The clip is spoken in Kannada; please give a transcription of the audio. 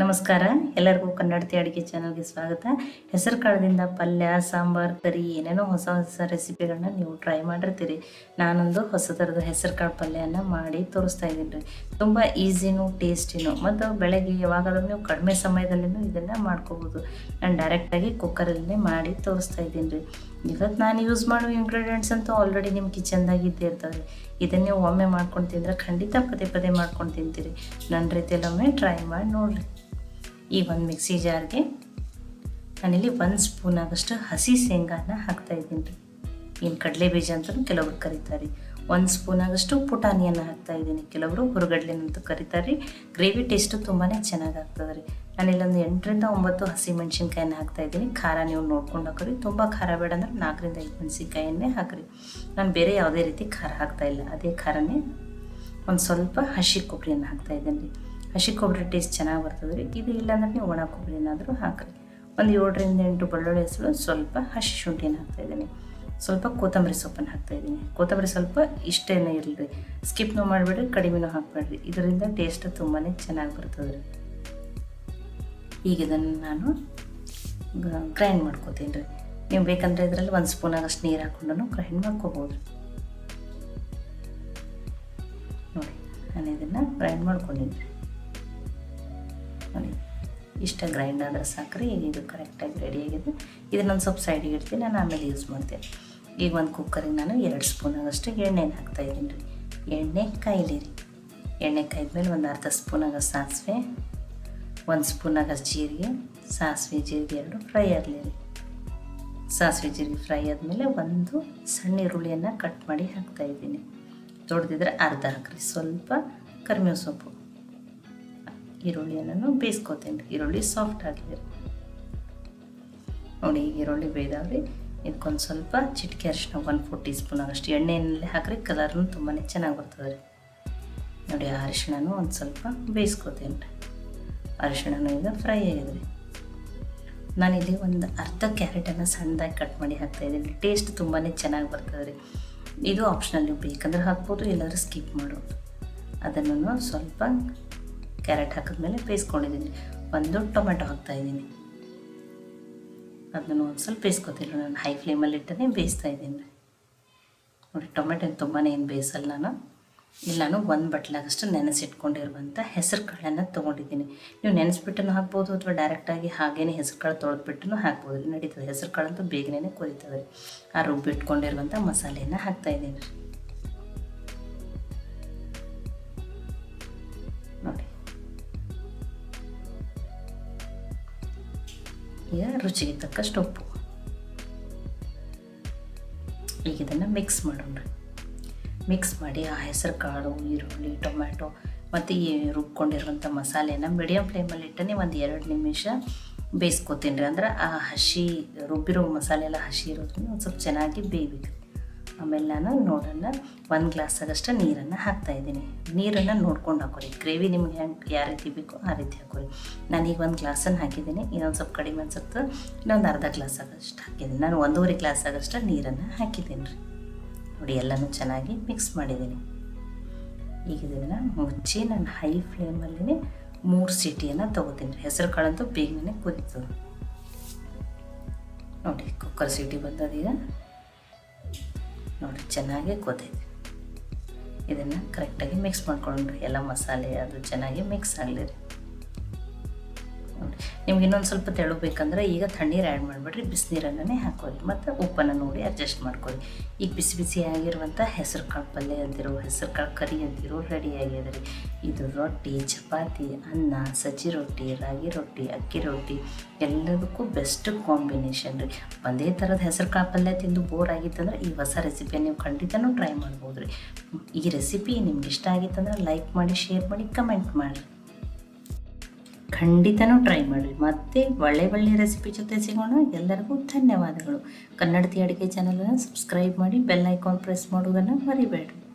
ನಮಸ್ಕಾರ. ಎಲ್ಲರಿಗೂ ಕನ್ನಡತಿ ಅಡುಗೆ ಚಾನಲ್ಗೆ ಸ್ವಾಗತ. ಹೆಸರು ಕಾಳದಿಂದ ಪಲ್ಯ, ಸಾಂಬಾರು, ಕರಿ, ಏನೇನೋ ಹೊಸ ಹೊಸ ರೆಸಿಪಿಗಳನ್ನ ನೀವು ಟ್ರೈ ಮಾಡಿರ್ತೀರಿ. ನಾನೊಂದು ಹೊಸ ಥರದ ಹೆಸರು ಕಾಳು ಪಲ್ಯನ ಮಾಡಿ ತೋರಿಸ್ತಾ ಇದ್ದೀನಿ ರೀ. ತುಂಬ ಈಸಿನೂ ಟೇಸ್ಟಿನೂ ಮತ್ತು ಬೆಳಗ್ಗೆ ಯಾವಾಗಾದ್ರೂ ನೀವು ಕಡಿಮೆ ಸಮಯದಲ್ಲಿನೂ ಇದನ್ನು ಮಾಡ್ಕೋಬೋದು. ನಾನು ಡೈರೆಕ್ಟಾಗಿ ಕುಕ್ಕರಲ್ಲೇ ಮಾಡಿ ತೋರಿಸ್ತಾ ಇದ್ದೀನಿ ರೀ. ಇವತ್ತು ನಾನು ಯೂಸ್ ಮಾಡೋ ಇಂಗ್ರೀಡಿಯೆಂಟ್ಸ್ ಅಂತೂ ಆಲ್ರೆಡಿ ನಿಮ್ಮ ಕಿಚನ್ದಾಗ ಇದ್ದೇ ಇರ್ತವೆ ಇದನ್ನು ನೀವು ಒಮ್ಮೆ ಮಾಡ್ಕೊಂಡು ತಿಂದರೆ ಖಂಡಿತ ಪದೇ ಪದೇ ಮಾಡ್ಕೊಂಡು ತಿಂತೀರಿ. ನನ್ನ ರೀತಿಯಲ್ಲಿ ಒಮ್ಮೆ ಟ್ರೈ ಮಾಡಿ ನೋಡಿರಿ. ಈ ಒಂದು ಮಿಕ್ಸಿ ಜಾರ್ಗೆ ನಾನಿಲ್ಲಿ ಒಂದು ಸ್ಪೂನ್ ಆಗಷ್ಟು ಹಸಿ ಶೇಂಗಾನ ಹಾಕ್ತಾ ಇದ್ದೀನಿ ರೀ. ಇನ್ನು ಕಡಲೆ ಬೀಜ ಅಂತಲೂ ಕೆಲವರು ಕರೀತಾರೆ ಒಂದು ಸ್ಪೂನ್ ಆಗಷ್ಟು ಪುಟಾಣಿಯನ್ನು ಹಾಕ್ತಾ ಇದ್ದೀನಿ. ಕೆಲವರು ಹುರುಗಡ್ಲೆನಂತೂ ಕರೀತಾರೆ ರೀ. ಗ್ರೇವಿ ಟೇಸ್ಟು ತುಂಬಾ ಚೆನ್ನಾಗಿ ಆಗ್ತದೆ ರೀ. ನಾನಿಲ್ಲೊಂದು ಎಂಟರಿಂದ ಒಂಬತ್ತು ಹಸಿ ಹಾಕ್ತಾ ಇದ್ದೀನಿ. ಖಾರ ನೀವು ನೋಡ್ಕೊಂಡು ಹಾಕೋರಿ ತುಂಬ ಖಾರ ಬೇಡ ಅಂದ್ರೆ ನಾಲ್ಕರಿಂದ ಐದು ಮೆಣಸಿನ್ಕಾಯನ್ನೇ ಹಾಕಿರಿ. ನಾನು ಬೇರೆ ಯಾವುದೇ ರೀತಿ ಖಾರ ಹಾಕ್ತಾ ಇಲ್ಲ. ಅದೇ ಖಾರನೇ ಒಂದು ಸ್ವಲ್ಪ ಹಸಿ ಕೊಬ್ಬರಿಯನ್ನು ಹಾಕ್ತಾ ಇದ್ದೀನಿ ರೀ. ಹಸಿ ಕೊಬ್ಬರಿ ಟೇಸ್ಟ್ ಚೆನ್ನಾಗಿ ಬರ್ತದೆ ರೀ. ಇದು ಇಲ್ಲಾಂದ್ರೆ ನೀವು ಒಣ ಕೊಬ್ಬರಿ ಏನಾದರೂ ಹಾಕಿರಿ. ಒಂದು ಏಳರಿಂದ ಎಂಟು ಬೆಳ್ಳುಳ್ಳಿ ಹೆಸರು, ಸ್ವಲ್ಪ ಹಸಿ ಶುಂಠಿನ ಹಾಕ್ತಾಯಿದ್ದೀನಿ ಸ್ವಲ್ಪ ಕೊತ್ತಂಬರಿ ಸೊಪ್ಪನ್ನು ಹಾಕ್ತಾಯಿದ್ದೀನಿ ಕೊತ್ತಂಬರಿ ಸ್ವಲ್ಪ ಇಷ್ಟೇನೂ ಇರಲಿ. ಸ್ಕಿಪ್ನೂ ಮಾಡಿಬಿಡ್ರಿ ಕಡಿಮೆನೂ ಹಾಕಬೇಡ್ರಿ. ಇದರಿಂದ ಟೇಸ್ಟ್ ತುಂಬಾ ಚೆನ್ನಾಗಿ ಬರ್ತದೆ ರೀ. ಈಗ ಇದನ್ನು ನಾನು ಗ್ರೈಂಡ್ ಮಾಡ್ಕೋತೀನಿ ರೀ. ನೀವು ಬೇಕಂದರೆ ಇದರಲ್ಲಿ ಒಂದು ಸ್ಪೂನ್ ಆಗಷ್ಟು ನೀರು ಹಾಕ್ಕೊಂಡು ಗ್ರೈಂಡ್ ಮಾಡ್ಕೋಬೋದು ನೋಡಿ, ನಾನು ಇದನ್ನು ಗ್ರೈಂಡ್ ಮಾಡ್ಕೊಂಡಿದ್ದೀನಿ. ಇಷ್ಟ ಗ್ರೈಂಡ್ ಆದರೆ ಸಾಕ್ರಿ ಈಗ ಇದು ಕರೆಕ್ಟಾಗಿ ರೆಡಿ ಆಗಿದೆ ಇದನ್ನೊಂದು ಸ್ವಲ್ಪ ಸೈಡಿಗೆ ಇಡ್ತೀನಿ, ನಾನು ಆಮೇಲೆ ಯೂಸ್ ಮಾಡ್ತೇನೆ. ಈಗ ಒಂದು ಕುಕ್ಕರಿಗೆ ನಾನು ಎರಡು ಸ್ಪೂನ್ ಆಗಷ್ಟು ಎಣ್ಣೆನ ಹಾಕ್ತಾಯಿದ್ದೀನಿ ರೀ. ಎಣ್ಣೆ ಕಾಯಿಲಿ ರೀ. ಎಣ್ಣೆ ಕಾಯ್ದ್ಮೇಲೆ ಒಂದು ಅರ್ಧ ಸ್ಪೂನ್ ಆಗ ಸಾಸಿವೆ, ಒಂದು ಆಗ ಜೀರಿಗೆ, ಸಾಸಿವೆ, ಜೀರಿಗೆ ಎರಡು ಫ್ರೈ ಆಗಲಿ ರೀ. ಸಾಸಿವೆ, ಜೀರಿಗೆ ಫ್ರೈ ಆದಮೇಲೆ ಒಂದು ಸಣ್ಣ ಈರುಳ್ಳಿಯನ್ನು ಕಟ್ ಮಾಡಿ ಹಾಕ್ತಾಯಿದ್ದೀನಿ ದೊಡ್ಡದಿದ್ರೆ ಅರ್ಧ ಹಾಕ್ರಿ. ಸ್ವಲ್ಪ ಕರಿಬೇವು ಸೊಪ್ಪು. ಈರುಳ್ಳಿಯನ್ನು ಬೇಯಿಸ್ಕೊತೀನಿ ಈರುಳ್ಳಿ ಸಾಫ್ಟ್ ಆಗಿದೆ. ನೋಡಿ ಈರುಳ್ಳಿ ಬೇಯ್ದಾವ್ರಿ ಇದಕ್ಕೊಂದು ಸ್ವಲ್ಪ ಚಿಟಿಕೆ ಅರಿಶಿನ ಒನ್ ಫೋರ್ ಟೀ ಸ್ಪೂನ್ ಆಗಷ್ಟು ಎಣ್ಣೆಯಲ್ಲಿ ಹಾಕ್ರಿ ಕಲರ್ನು ತುಂಬಾ ಚೆನ್ನಾಗಿ ಬರ್ತದೆ ರೀ. ನೋಡಿ, ಆ ಅರಿಶಿಣನೂ ಒಂದು ಸ್ವಲ್ಪ ಬೇಯಿಸ್ಕೊತೀನಿ ರೀ. ಅರಿಶಿಣನೂ ಈಗ ಫ್ರೈ ಆಗಿದೆ ರೀ. ನಾನಿಲ್ಲಿ ಒಂದು ಅರ್ಧ ಕ್ಯಾರೆಟನ್ನು ಸಣ್ಣದಾಗಿ ಕಟ್ ಮಾಡಿ ಹಾಕ್ತಾಯಿದ್ದೀನಿ ಟೇಸ್ಟ್ ತುಂಬಾ ಚೆನ್ನಾಗಿ ಬರ್ತದೆ ರೀ. ಇದು ಆಪ್ಷನಲ್ ನೀವು ಬೇಕಂದ್ರೆ ಹಾಕ್ಬೋದು, ಇಲ್ಲಾಂದ್ರೆ ಸ್ಕಿಪ್ ಮಾಡೋದು. ಅದನ್ನು ಸ್ವಲ್ಪ ಕ್ಯಾರೆಟ್ ಹಾಕಿದ್ಮೇಲೆ ಬೇಯಿಸ್ಕೊಂಡಿದ್ದೀನಿ. ಒಂದು ಟೊಮೆಟೊ ಹಾಕ್ತಾಯಿದ್ದೀನಿ ಅದನ್ನು ಒಂದು ಸ್ವಲ್ಪ ಬೇಯಿಸ್ಕೊತೀನಿ. ನಾನು ಹೈ ಫ್ಲೇಮಲ್ಲಿ ಇಟ್ಟನೇ ಬೇಯಿಸ್ತಾ ಇದ್ದೀನಿ. ನೋಡಿ, ಟೊಮೆಟೊ ತುಂಬಾ ಏನು ಬೇಯಿಸಲ್ಲ ನಾನು. ಇಲ್ಲಿ ನಾನು ಒಂದು ಬಟ್ಲಾಗಷ್ಟು ನೆನೆಸಿಟ್ಕೊಂಡಿರುವಂಥ ಹೆಸರು ಕಾಳನ್ನು ತೊಗೊಂಡಿದ್ದೀನಿ. ನೀವು ನೆನೆಸ್ಬಿಟ್ಟು ಹಾಕ್ಬೋದು ಅಥವಾ ಡೈರೆಕ್ಟಾಗಿ ಹಾಗೇ ಹೆಸರು ಕಾಳು ತೊಳೆದ್ಬಿಟ್ಟು ಹಾಕ್ಬೋದು. ನಡೀತದೆ. ಹೆಸರು ಕಾಳಂತೂ ಬೇಗನೆ ಕುದೀತದೆ. ಆ ರುಬ್ಬಿಟ್ಕೊಂಡಿರುವಂಥ ಮಸಾಲೆಯನ್ನು ಹಾಕ್ತಾಯಿದ್ದೀನಿ ಈಗ ರುಚಿಗೆ ತಕ್ಕಷ್ಟು ಉಪ್ಪು. ಈಗ ಇದನ್ನು ಮಿಕ್ಸ್ ಮಾಡೋಣ ಮಿಕ್ಸ್ ಮಾಡಿ ಆ ಹೆಸರು ಕಾಳು ಈರುಳ್ಳಿ, ಟೊಮ್ಯಾಟೊ ಮತ್ತು ಈ ರುಬ್ಕೊಂಡಿರುವಂಥ ಮಸಾಲೆನ ಮೀಡಿಯಮ್ ಫ್ಲೇಮಲ್ಲಿ ಇಟ್ಟನೆ ಒಂದು ಎರಡು ನಿಮಿಷ ಬೇಯಿಸ್ಕೊತೀನಿ ರೀ. ಅಂದ್ರೆ ಆ ಹಸಿ, ರುಬ್ಬಿರೋ ಮಸಾಲೆ ಎಲ್ಲ ಹಸಿ ಇರೋದ್ರಿಂದ ಒಂದು ಸ್ವಲ್ಪ ಚೆನ್ನಾಗಿ ಬೇಯಬೇಕು. ಆಮೇಲೆ ನಾನು ನೋಡೋಣ, ಒಂದು ಗ್ಲಾಸ್ ಆಗಷ್ಟು ನೀರನ್ನು ಹಾಕ್ತಾಯಿದ್ದೀನಿ ನೀರನ್ನು ನೋಡ್ಕೊಂಡು ಹಾಕೋರಿ ಗ್ರೇವಿ ನಿಮ್ಗೆ ಹೆಂಗೆ ಯಾವ ರೀತಿ ಬೇಕೋ ಆ ರೀತಿ ಹಾಕೋರಿ ನಾನೀಗ ಒಂದು ಗ್ಲಾಸನ್ನು ಹಾಕಿದ್ದೀನಿ. ಇನ್ನೊಂದು ಸ್ವಲ್ಪ ಕಡಿಮೆ ಅನ್ಸುತ್ತೆ. ಇನ್ನೊಂದು ಅರ್ಧ ಗ್ಲಾಸ್ ಆಗಷ್ಟು ಹಾಕಿದ್ದೀನಿ. ನಾನು ಒಂದೂವರೆ ಗ್ಲಾಸ್ ಆಗಷ್ಟು ನೀರನ್ನು ಹಾಕಿದ್ದೀನಿ. ರೀ ನೋಡಿ, ಎಲ್ಲನೂ ಚೆನ್ನಾಗಿ ಮಿಕ್ಸ್ ಮಾಡಿದ್ದೀನಿ. ಈಗ ಇದನ್ನು ಮುಚ್ಚಿ ನಾನು ಹೈ ಫ್ಲೇಮಲ್ಲಿ ಮೂರು ಸಿಟಿಯನ್ನು ತೊಗೋತೀನಿ. ರೀ ಹೆಸರು ಕಾಳಂತೂ ಬೇಗನೆ ಕುದೀತದೆ ನೋಡಿ ಕುಕ್ಕರ್ ಸೀಟಿ ಬಂದದೀಗ. ನೋಡಿ ಚೆನ್ನಾಗಿ ಕೂತೈತೆ ಇದನ್ನು ಕರೆಕ್ಟಾಗಿ ಮಿಕ್ಸ್ ಮಾಡ್ಕೊಂಡ್ರಿ ಎಲ್ಲ ಮಸಾಲೆ ಅದು ಚೆನ್ನಾಗಿ ಮಿಕ್ಸ್ ಆಗಲಿ ರೀ. ನಿಮ್ಗೆ ಇನ್ನೊಂದು ಸ್ವಲ್ಪ ತೆಳು ಬೇಕಂದ್ರೆ ಈಗ ತಣ್ಣೀರು ಆ್ಯಡ್ ಮಾಡಿಬಿಡ್ರಿ, ಬಿಸಿನೀರನ್ನೇ ಹಾಕೋರಿ. ಮತ್ತು ಉಪ್ಪನ್ನು ನೋಡಿ ಅಡ್ಜಸ್ಟ್ ಮಾಡ್ಕೊಳ್ಳಿ. ಈಗ ಬಿಸಿ ಬಿಸಿ ಆಗಿರುವಂಥ ಹೆಸರು ಕಾಳು ಪಲ್ಯ ಅಂತಿರೋ ಹೆಸರು ಕಾಳು ಕರಿ ಅಂತಿರೋ ರೆಡಿ ಆಗಿದೆ ರೀ ಇದು ರೊಟ್ಟಿ, ಚಪಾತಿ, ಅನ್ನ, ಸಜ್ಜಿ ರೊಟ್ಟಿ, ರಾಗಿ ರೊಟ್ಟಿ, ಅಕ್ಕಿ ರೊಟ್ಟಿ, ಎಲ್ಲದಕ್ಕೂ ಬೆಸ್ಟ್ ಕಾಂಬಿನೇಷನ್ ರೀ. ಒಂದೇ ಥರದ ಹೆಸರು ಕಾಳು ಪಲ್ಯ ತಿಂದು ಬೋರ್ ಆಗಿತ್ತಂದ್ರೆ ಈ ಹೊಸ ರೆಸಿಪಿಯನ್ನು ನೀವು ಖಂಡಿತನೂ ಟ್ರೈ ಮಾಡ್ಬೋದು ರೀ ಈ ರೆಸಿಪಿ ನಿಮ್ಗೆ ಇಷ್ಟ ಆಗಿತ್ತಂದ್ರೆ ಲೈಕ್ ಮಾಡಿ ಶೇರ್ ಮಾಡಿ ಕಮೆಂಟ್ ಮಾಡಿರಿ. ಖಂಡಿತನೂ ಟ್ರೈ ಮಾಡಿ ಮತ್ತೆ ಒಳ್ಳೆ ಒಳ್ಳೆ ರೆಸಿಪಿ ಜೊತೆ ಸಿಗೋಣ. ಎಲ್ಲರಿಗೂ ಧನ್ಯವಾದಗಳು. ಕನ್ನಡತಿ ಅಡುಗೆ ಚಾನಲನ್ನು ಸಬ್ಸ್ಕ್ರೈಬ್ ಮಾಡಿ ಬೆಲ್ ಐಕಾನ್ ಪ್ರೆಸ್ ಮಾಡೋದನ್ನು ಮರಿಬೇಡ್ರಿ.